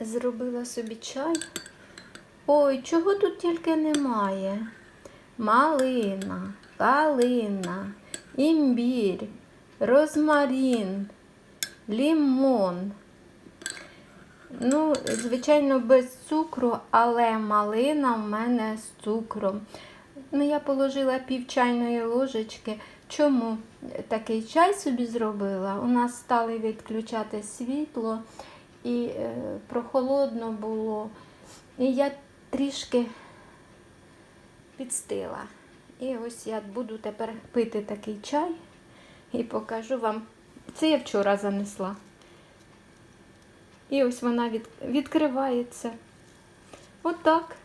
Зробила собі чай. Ой, чого тут тільки немає? Малина, калина, імбір, розмарин, лімон. Ну, звичайно, без цукру, але малина в мене з цукром. Ну, я положила пів чайної ложечки. Чому такий чай собі зробила? У нас стали відключати світло і е, прохолодно було. І я трішки підстила. І ось я буду тепер пити такий чай і покажу вам. Це я вчора занесла. І ось вона від, відкривається. Отак.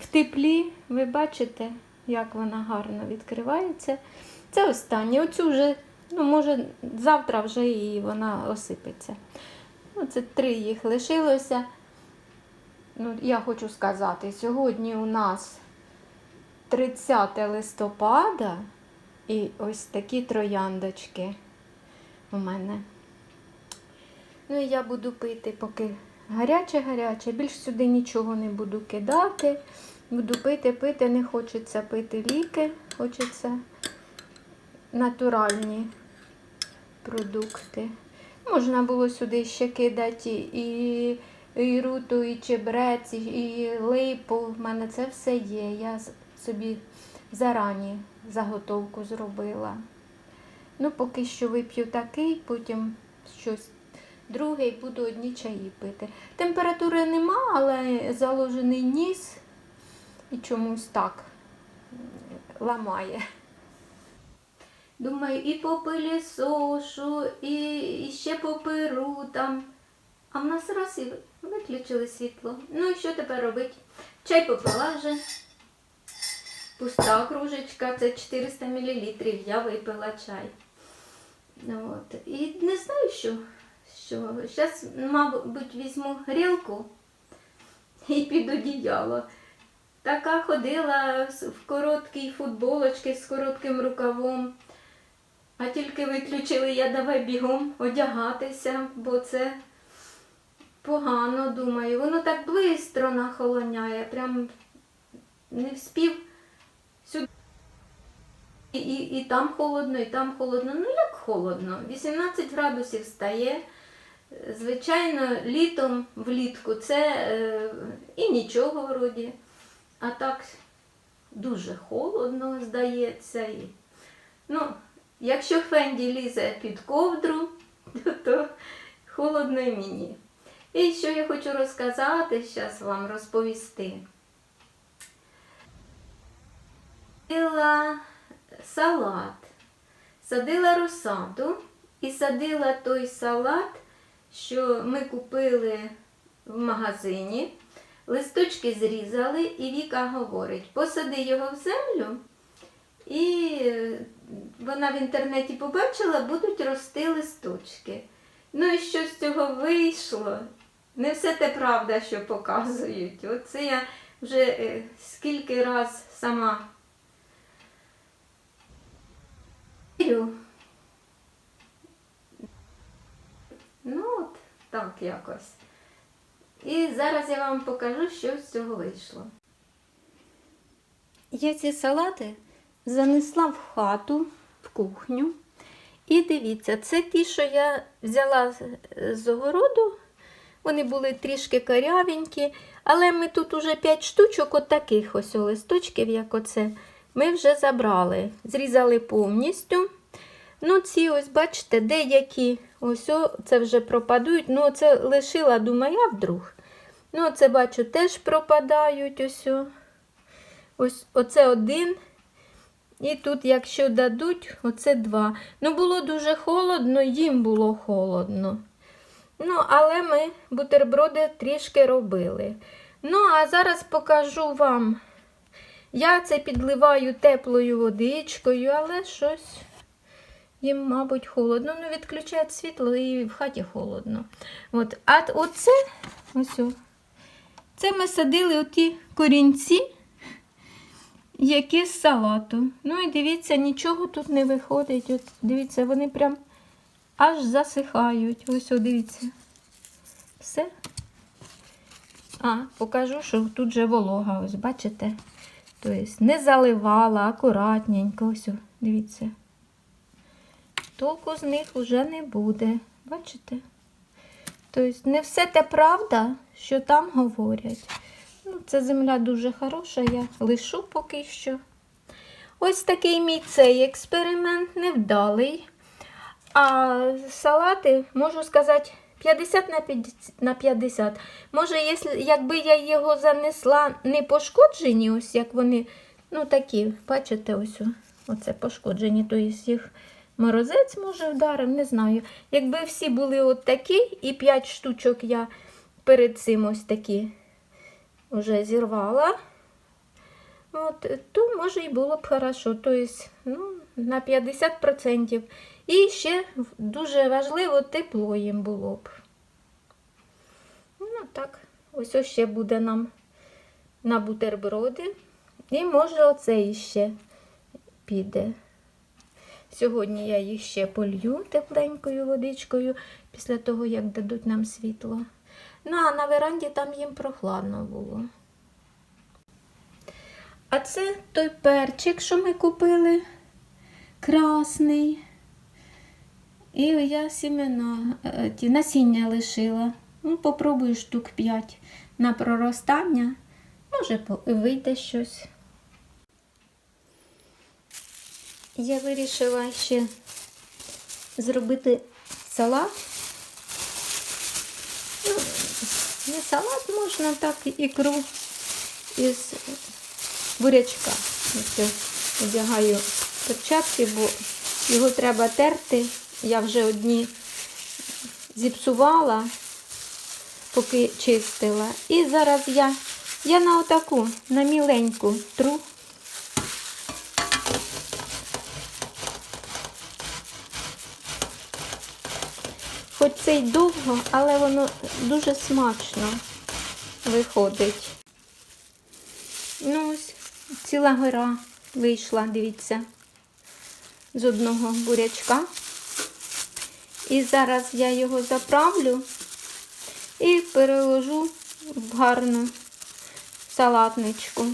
В теплі, ви бачите, як вона гарно відкривається. Це останнє. Оцю вже, ну, може, завтра вже і вона осипеться. Ну, це три їх лишилося. Ну, я хочу сказати, сьогодні у нас 30 листопада і ось такі трояндочки у мене. Ну і я буду пити, поки гаряче-гаряче. Більш сюди нічого не буду кидати. Буду пити, пити, не хочеться пити ліки, хочеться натуральні продукти. Можна було сюди ще кидати і, і руту, і чебрець, і, липу. В мене це все є. Я собі зарані заготовку зробила. Ну, поки що вип'ю такий, потім щось друге і буду одні чаї пити. Температури нема, але заложений ніс і чомусь так ламає. Думаю, і попилісошу, і, і ще поперу там. А в нас раз і виключили світло. Ну і що тепер робити? Чай попила вже. Пуста кружечка, це 400 мл. Я випила чай. От. І не знаю, що. що. Зараз, мабуть, візьму грілку і під одіяло. Така ходила в короткій футболочці з коротким рукавом. А тільки виключили, я давай бігом одягатися, бо це погано, думаю. Воно так блистро нахолоняє, прям не вспів сюди. І, і, і там холодно, і там холодно. Ну як холодно? 18 градусів стає. Звичайно, літом влітку це е, і нічого вроді. А так дуже холодно, здається. І, ну, якщо Фенді лізе під ковдру, то, холодно і мені. І що я хочу розказати, зараз вам розповісти. Садила салат, садила розсаду і садила той салат, що ми купили в магазині. Листочки зрізали, і Віка говорить, посади його в землю, і е, вона в інтернеті побачила, будуть рости листочки. Ну і що з цього вийшло? Не все те правда, що показують. Оце я вже е, скільки раз сама вірю. Ну, от так якось. І зараз я вам покажу, що з цього вийшло. Я ці салати занесла в хату, в кухню. І дивіться, це ті, що я взяла з- огороду. Вони були трішки корявенькі, але ми тут уже 5 штучок от таких ось листочків, як оце, ми вже забрали. Зрізали повністю. Ну, ці ось, бачите, деякі ось о, це вже пропадуть. Ну, це лишила, думаю, а вдруг. Ну, це бачу, теж пропадають ось. Ось оце один. І тут, якщо дадуть, оце два. Ну, було дуже холодно, їм було холодно. Ну, але ми бутерброди трішки робили. Ну, а зараз покажу вам. Я це підливаю теплою водичкою, але щось їм, мабуть, холодно. Ну, відключають світло і в хаті холодно. От. А оце, ось, це ми садили оті корінці, які з салату. Ну і дивіться, нічого тут не виходить. От, дивіться, вони прям аж засихають. Ось, о, дивіться. Все. А, покажу, що тут же волога, ось бачите? Тобто не заливала, акуратненько. Ось, о, дивіться. Толку з них вже не буде. Бачите? Тобто не все те правда, що там говорять. Ну, ця земля дуже хороша, я лишу поки що. Ось такий мій цей експеримент невдалий. А салати, можу сказати, 50 на 50. На 50. Може, якби я його занесла не пошкоджені, ось як вони, ну такі, бачите, ось оце пошкоджені, то їх морозець може вдарив, не знаю. Якби всі були от такі, і 5 штучок я перед цим ось такі вже зірвала, от, то може і було б хорошо. Тобто, ну, на 50%. І ще дуже важливо, тепло їм було б. Ну, так, ось ще буде нам на бутерброди. І може оце іще піде. Сьогодні я їх ще полью тепленькою водичкою після того, як дадуть нам світло. Ну, а на веранді там їм прохладно було. А це той перчик, що ми купили, красний. І я сімена, е, ті насіння лишила. Ну, попробую штук 5 на проростання. Може, вийде щось. Я вирішила ще зробити салат. Ну, не салат можна, так ікру із бурячка. Ось одягаю перчатки, бо його треба терти. Я вже одні зіпсувала, поки чистила. І зараз я, я на отаку, на міленьку тру. Це й довго, але воно дуже смачно виходить. Ну ось, ціла гора вийшла, дивіться, з одного бурячка. І зараз я його заправлю і переложу в гарну салатничку.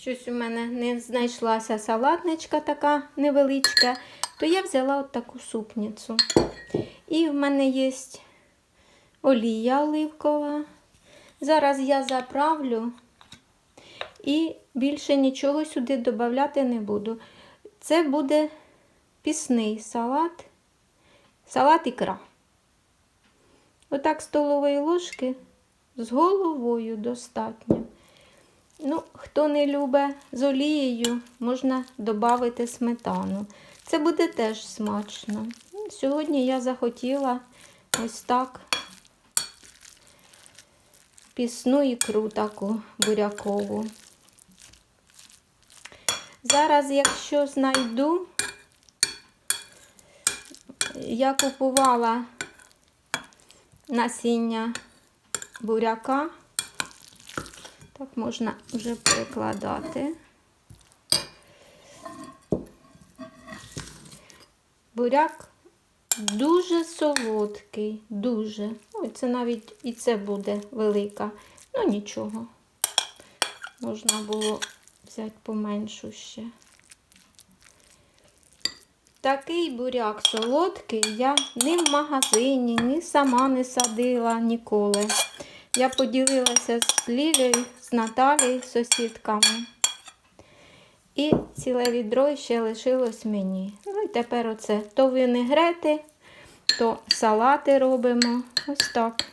Щось у мене не знайшлася салатничка така невеличка, то я взяла от таку супницю. І в мене є олія оливкова. Зараз я заправлю і більше нічого сюди додати не буду. Це буде пісний салат, салат ікра. Отак столової ложки з головою достатньо. Ну, хто не любить з олією, можна додати сметану. Це буде теж смачно. Сьогодні я захотіла ось так пісну ікру таку бурякову. Зараз, якщо знайду, я купувала насіння буряка. Так можна вже перекладати. Буряк дуже солодкий, дуже. Ой, це навіть і це буде велика. Ну нічого. Можна було взяти поменшу ще. Такий буряк солодкий я ні в магазині, ні сама не садила ніколи. Я поділилася з Лілею, з Наталією, сусідками. І ціле відро ще лишилось мені. Ну і тепер оце то винегрети, то салати робимо. Ось так.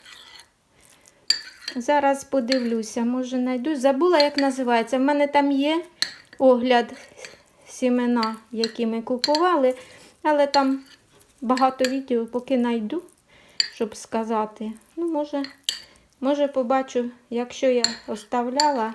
Зараз подивлюся, може знайду. Забула, як називається. В мене там є огляд сімена, які ми купували, але там багато відео, поки знайду, щоб сказати. Ну, може, може побачу, якщо я оставляла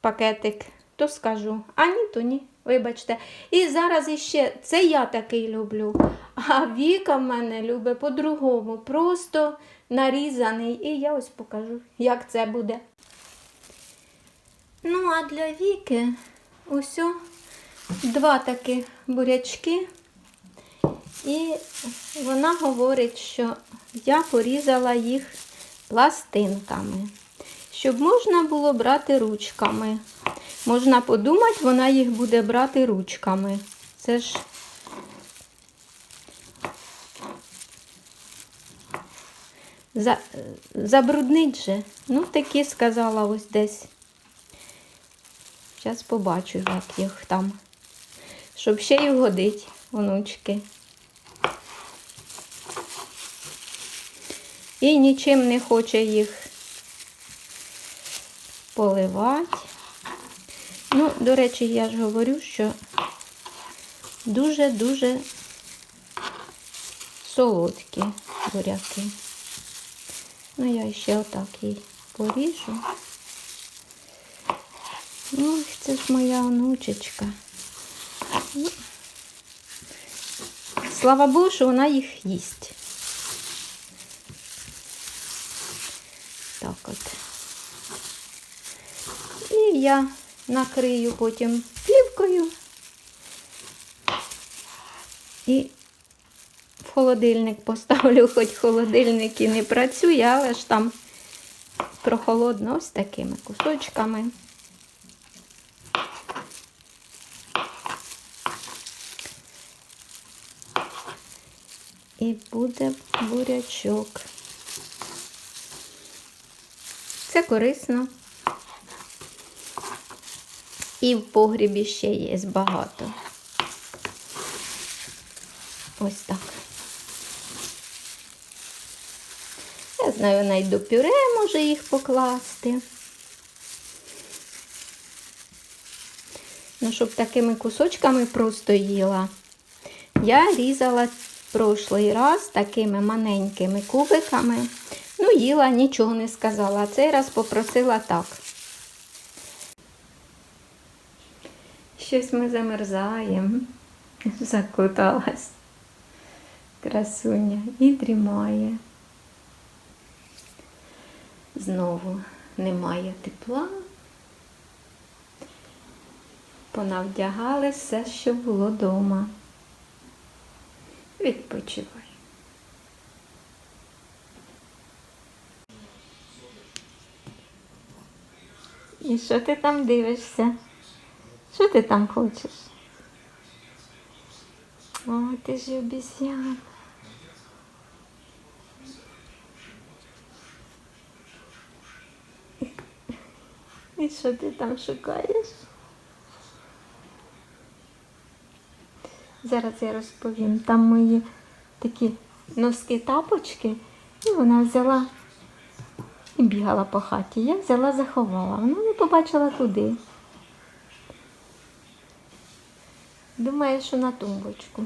пакетик, то скажу. А ні, то ні. Вибачте. І зараз іще, це я такий люблю. А Віка в мене любить по-другому. Просто нарізаний. І я ось покажу, як це буде. Ну, а для Віки ось два такі бурячки І вона говорить, що я порізала їх пластинками, щоб можна було брати ручками. Можна подумати, вона їх буде брати ручками. Це ж за, забруднить же. Ну, такі сказала ось десь. Зараз побачу, як їх там. Щоб ще й вгодить, онучки. І нічим не хоче їх поливати. Ну, до речі, я ж говорю, що дуже-дуже солодкі буряки. Ну, я ще отак їй поріжу. Ну, це ж моя онучечка. Ну, слава Богу, що вона їх їсть. Так от. І я накрию потім плівкою і в холодильник поставлю, хоч холодильник і не працює, але ж там прохолодно ось такими кусочками. І буде бурячок. Це корисно. І в погрібі ще є багато. Ось так. Я знаю, до пюре може їх покласти. Ну, щоб такими кусочками просто їла. Я різала прошлий раз такими маленькими кубиками. Ну, їла, нічого не сказала. А цей раз попросила так. Щось ми замерзаємо. Закуталась. Красуня і дрімає. Знову немає тепла. Понавдягали все, що було вдома. Відпочивай. І що ти там дивишся? Що ти там хочеш? О, ти ж обіцяна. І що ти там шукаєш? Зараз я розповім. Там мої такі носки тапочки, і вона взяла і бігала по хаті. Я взяла, заховала. Вона не побачила куди. Думає, на тумбочку.